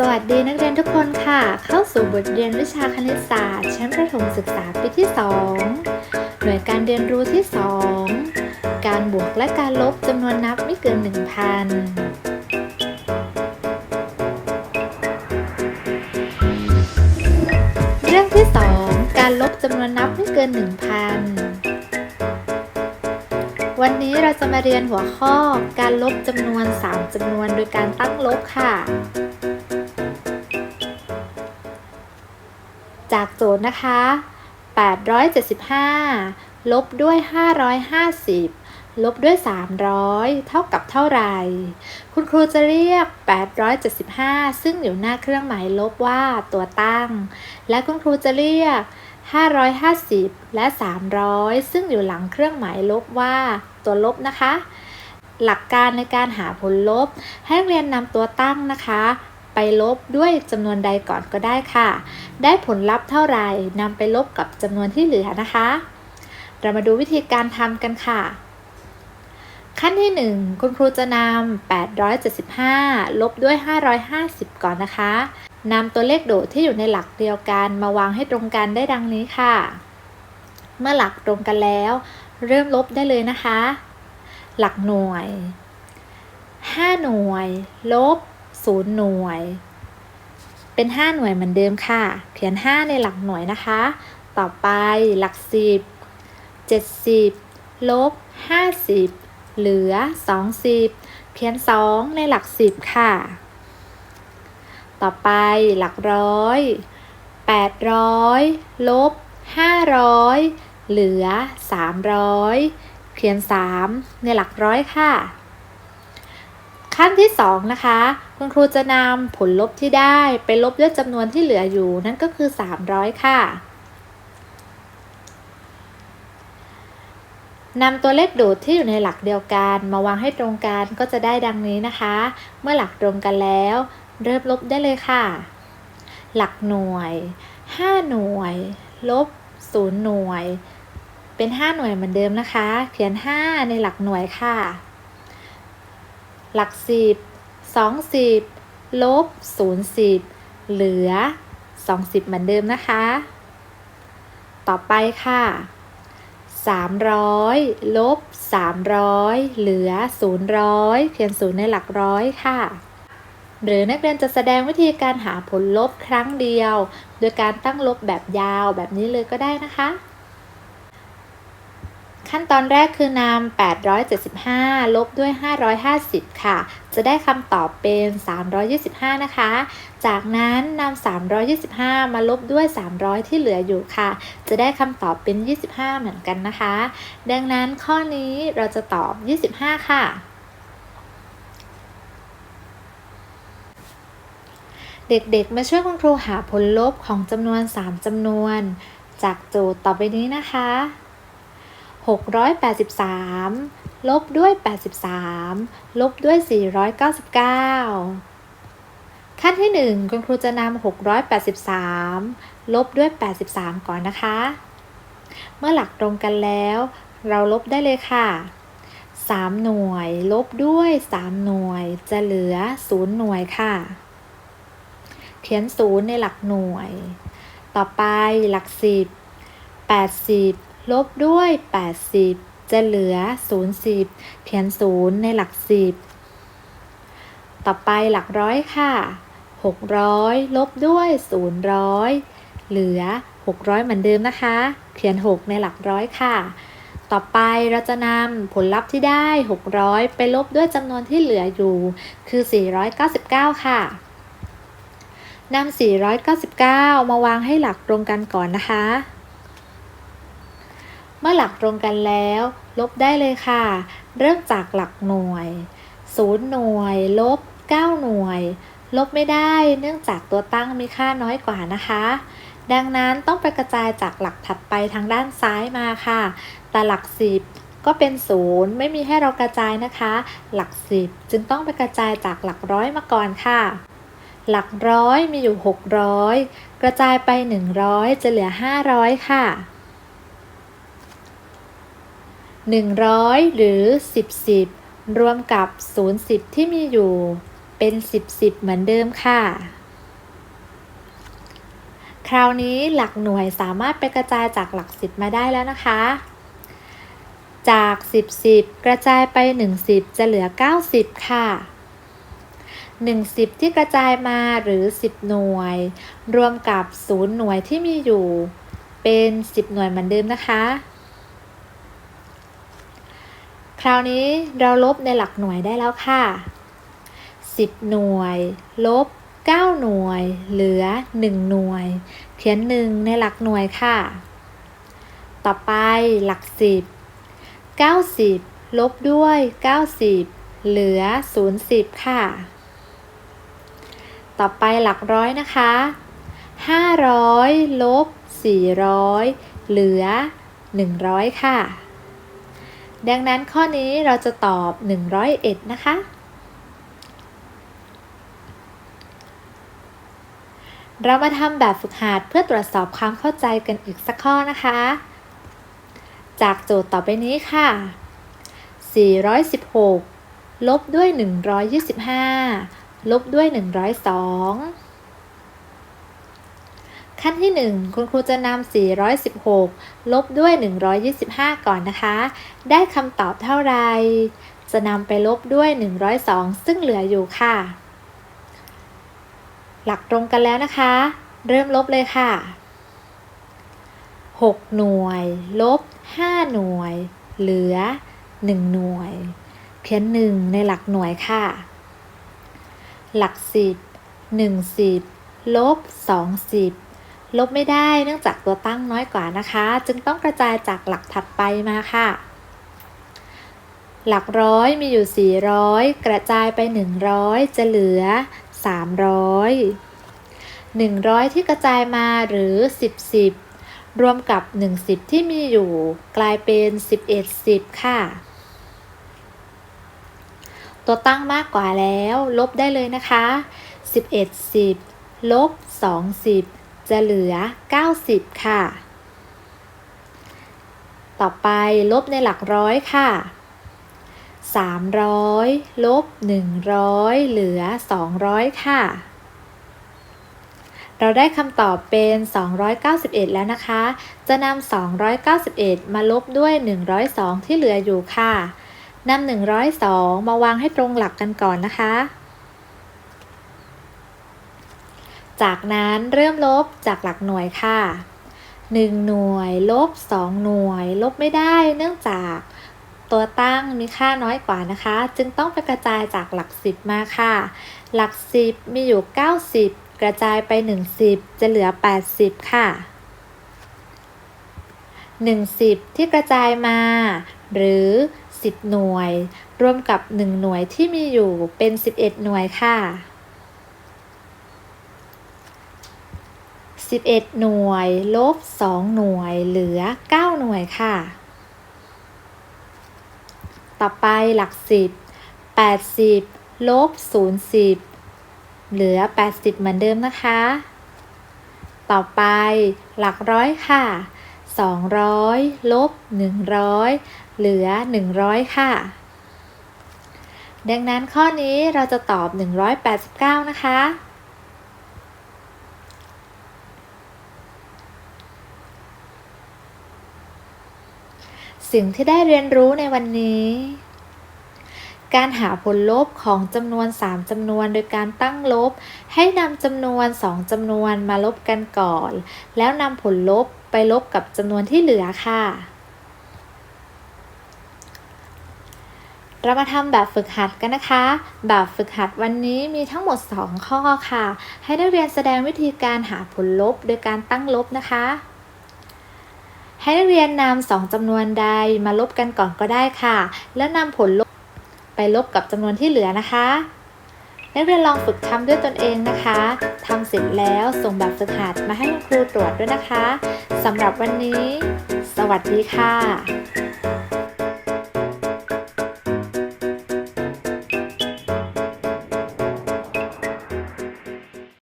สวัสดีนักเรียนทุกคนค่ะ เข้าสู่บทเรียนวิชาคณิตศาสตร์ ชั้นประถมศึกษาปีที่ 2 หน่วยการเรียนรู้ที่ 2 การบวกและการลบจำนวนนับไม่เกิน 1,000เรื่องที่ 2 การลบจำนวนนับไม่เกิน 1,000 วันนี้เราจะมาเรียนหัวข้อการลบจำนวน 3จำนวนโดยการตั้งลบค่ะ นะคะ 875 ลบด้วย 550 ลบด้วย 300 เท่ากับเท่าไหร่ คุณครูจะเรียก 875 ซึ่งอยู่หน้าเครื่องหมายลบว่าตัวตั้ง และคุณครูจะเรียก 550 และ 300 ซึ่งอยู่หลังเครื่องหมายลบว่าตัวลบนะคะหลักการในการหาผลลบ ให้เรียนนำตัวตั้งนะคะ ไปลบด้วยจำนวนใดก่อนก็ได้ค่ะ ได้ผลลัพธ์เท่าไหร่นำไปลบกับจำนวนที่เหลือนะคะ เรามาดูวิธีการทำกันค่ะ ขั้นที่ 1 คุณครูจะนำ875 ลบด้วย 550 ก่อนนะคะนำตัวเลขโดดที่อยู่ในหลักเดียวกันมาวางให้ตรงกันได้ดังนี้ค่ะ เมื่อหลักตรงกันแล้ว เริ่มลบได้เลยนะคะ หลักหน่วย 5 หน่วย ลบ 0 หน่วย เป็น 5 หน่วยเหมือนเดิมค่ะ เขียน 5 ในหลักหน่วยนะคะ ต่อไปหลัก 10 70 ลบ 50 เหลือ 20 เขียน 2 ในหลัก 10 ค่ะ ต่อไปหลักร้อย800 ลบ 500 เหลือ 300 เขียน 3 ในหลักร้อยค่ะ ขั้นที่ 2 นะคะ คุณครูจะนำผลลบที่ได้ไปลบด้วยจำนวนที่เหลืออยู่ นั่นก็คือ 300 ค่ะนำตัวเลขโดดที่อยู่ในหลักเดียวกันมาวางให้ตรงกันก็จะได้ดังนี้นะคะ เมื่อหลักตรงกันแล้ว เริ่มลบได้เลยค่ะ หลักหน่วย 5 หน่วย ลบ 0 หน่วย เป็น 5 หน่วยเหมือนเดิมนะคะ เขียน 5 ในหลักหน่วยค่ะ หลัก10 20ลบ0 10เหลือ20เหมือนเดิมนะคะ ต่อไปค่ะ300ลบ300เหลือ000เขียงศูน0ในหลักร้อยค่ะ หรือนักเรียนจะแสดงวิธีการหาผลลบครั้งเดียว โดยการตั้งลบแบบยาวแบบนี้เลยก็ได้นะคะ ขั้นตอนแรกคือนำ875 ลบด้วย 550 ค่ะ จะได้คำตอบเป็น 325 นะคะ จากนั้นนำ325 มาลบด้วย 300 ที่เหลืออยู่ค่ะ จะได้คำตอบเป็น 25 เหมือนกันนะคะ ดังนั้นข้อนี้เราจะตอบ 25 ค่ะเด็กๆ มาช่วยคุณครูหาผลลบของจำนวน 3จำนวน จากโจทย์ต่อไปนี้นะคะ 683 ลบด้วย 83 ลบด้วย 499 ขั้นที่ 1 คุณครูจะนำ683 ลบด้วย 83 ก่อนนะคะ เมื่อหลักตรงกันแล้ว เราลบได้เลยค่ะ3 หน่วย ลบด้วย 3 หน่วย จะเหลือ 0 หน่วยค่ะ เขียน 0 ในหลักหน่วย ต่อไปหลัก 10 80 ลบด้วย 80 จะเหลือ 010เขียน 0 ในหลัก 10 ต่อไปหลักร้อยค่ะ 600 ลบด้วย 000 เหลือ 600 เหมือนเดิมนะคะเขียน 6 ในหลักร้อยค่ะ ต่อไปเราจะนำผลลัพธ์ที่ได้ 600 ไปลบด้วยจำนวนที่เหลืออยู่ คือ 499 ค่ะนำ499 มาวางให้หลักตรงกันก่อนนะคะ มื่อหลักตรงกันแล้ว ลบได้เลยค่ะ เริ่มจากหลักหน่วย 0 หน่วย ลบ 9 หน่วย ลบไม่ได้เนื่องจากตัวตั้งมีค่าน้อยกว่านะคะ ดังนั้นต้องไปกระจายจากหลักถัดไปทางด้านซ้ายมาค่ะ แต่หลัก 10 ก็เป็น 0 ไม่มีให้เรากระจายนะคะ หลัก 10 จึงต้องไปกระจายจากหลักร้อยมาก่อนค่ะหลักร้อยมีอยู่ 600 กระจายไป 100 จะเหลือ 500 ค่ะ 100 หรือ 10 10 รวมกับ 0 10 ที่มีอยู่ เป็น 10 10 เหมือนเดิมค่ะ คราวนี้หลักหน่วยสามารถไปกระจายจากหลักสิบมาได้แล้วนะคะ จาก 10 10 กระจายไป 1 10 จะเหลือ 90 ค่ะ1 10 ที่กระจายมาหรือ 10 หน่วย รวมกับ 0 หน่วยที่มีอยู่ เป็น 10 หน่วยเหมือนเดิมนะคะ คราวนี้เราลบในหลักหน่วยได้แล้วค่ะ 10 หน่วย ลบ 9 หน่วย เหลือ 1 หน่วย เขียน 1 ในหลักหน่วยค่ะ ต่อไปหลัก 10 90 ลบด้วย 90 เหลือ 0 10 ค่ะ ต่อไปหลักร้อยนะคะ 500 ลบ 400 เหลือ 100 ค่ะ ดังนั้นข้อนี้เราจะตอบ 101 นะคะ เรามาทำแบบฝึกหัดเพื่อตรวจสอบความเข้าใจกันอีกสักข้อนะคะ จากโจทย์ต่อไปนี้ค่ะ 416 ลบด้วย 125 ลบด้วย 102 ขั้นที่ 1 คุณครูจะนำ 416 ลบด้วย 125 ก่อนนะคะ ได้คำตอบเท่าไร จะนำไปลบด้วย 102 ซึ่งเหลืออยู่ค่ะ หลักตรงกันแล้วนะคะ เริ่มลบเลยค่ะ 6 หน่วย ลบ 5 หน่วย เหลือ 1 หน่วย เขียน 1 ในหลักหน่วยค่ะ หลัก 10 1 10ลบ 20 ลบไม่ได้เนื่องจากตัวตั้งน้อยกว่านะคะ จึงต้องกระจายจากหลักถัดไปมาค่ะ หลักร้อยมีอยู่ 400 กระจายไป 100 จะเหลือ 300 100 ที่กระจายมาหรือ 10 10 รวมกับ1 10ที่มีอยู่ กลายเป็น 11 10 ค่ะ ตัวตั้งมากกว่าแล้ว ลบได้เลยนะคะ 11 10 ลบ 2 10 จะเหลือ 90 ค่ะ ต่อไปลบในหลักร้อยค่ะ 300 ลบ 100 เหลือ 200 ค่ะ เราได้คำตอบเป็น 291 แล้วนะคะ จะนำ 291 มาลบด้วย 102 ที่เหลืออยู่ค่ะนำ102 มาวางให้ตรงหลักกันก่อนนะคะ จากนั้นเริ่มลบจากหลักหน่วยค่ะ 1 หน่วย ลบ 2 หน่วย ลบไม่ได้เนื่องจากตัวตั้งมีค่าน้อยกว่านะคะ จึงต้องไปกระจายจากหลัก10มาค่ะ หลัก10มีอยู่ 90 กระจายไป 10 จะเหลือ 80 ค่ะ 10 ที่กระจายมา หรือ 10 หน่วย รวมกับ 1 หน่วยที่มีอยู่เป็น 11 หน่วยค่ะ 11 หน่วย ลบ 2 หน่วย เหลือ 9 หน่วยค่ะ ต่อไปหลัก 10 80 ลบ 0 10 เหลือ 80 เหมือนเดิมนะคะ ต่อไปหลักร้อยค่ะ 200 ลบ 100 เหลือ 100 ค่ะ ดังนั้นข้อนี้เราจะตอบ 189 นะคะ สิ่งที่ได้เรียนรู้ในวันนี้ การหาผลลบของจำนวน 3จำนวน โดยการตั้งลบ ให้นำจำนวน 2จำนวนมาลบกันก่อน แล้วนำผลลบไปลบกับจำนวนที่เหลือค่ะ เรามาทำแบบฝึกหัดกันนะคะ แบบฝึกหัดวันนี้มีทั้งหมด 2 ข้อค่ะ ให้นักเรียนแสดงวิธีการหาผลลบโดยการตั้งลบนะคะ ให้นักเรียนนำสองจำนวนใดมาลบกันก่อนก็ได้ค่ะ แล้วนำผลลบไปลบกับจำนวนที่เหลือนะคะนักเรียนลองฝึกทำด้วยตนเองนะคะทำเสร็จแล้วส่งแบบฝึกหัดมาให้คุณครูตรวจด้วยนะคะสำหรับวันนี้ สวัสดีค่ะ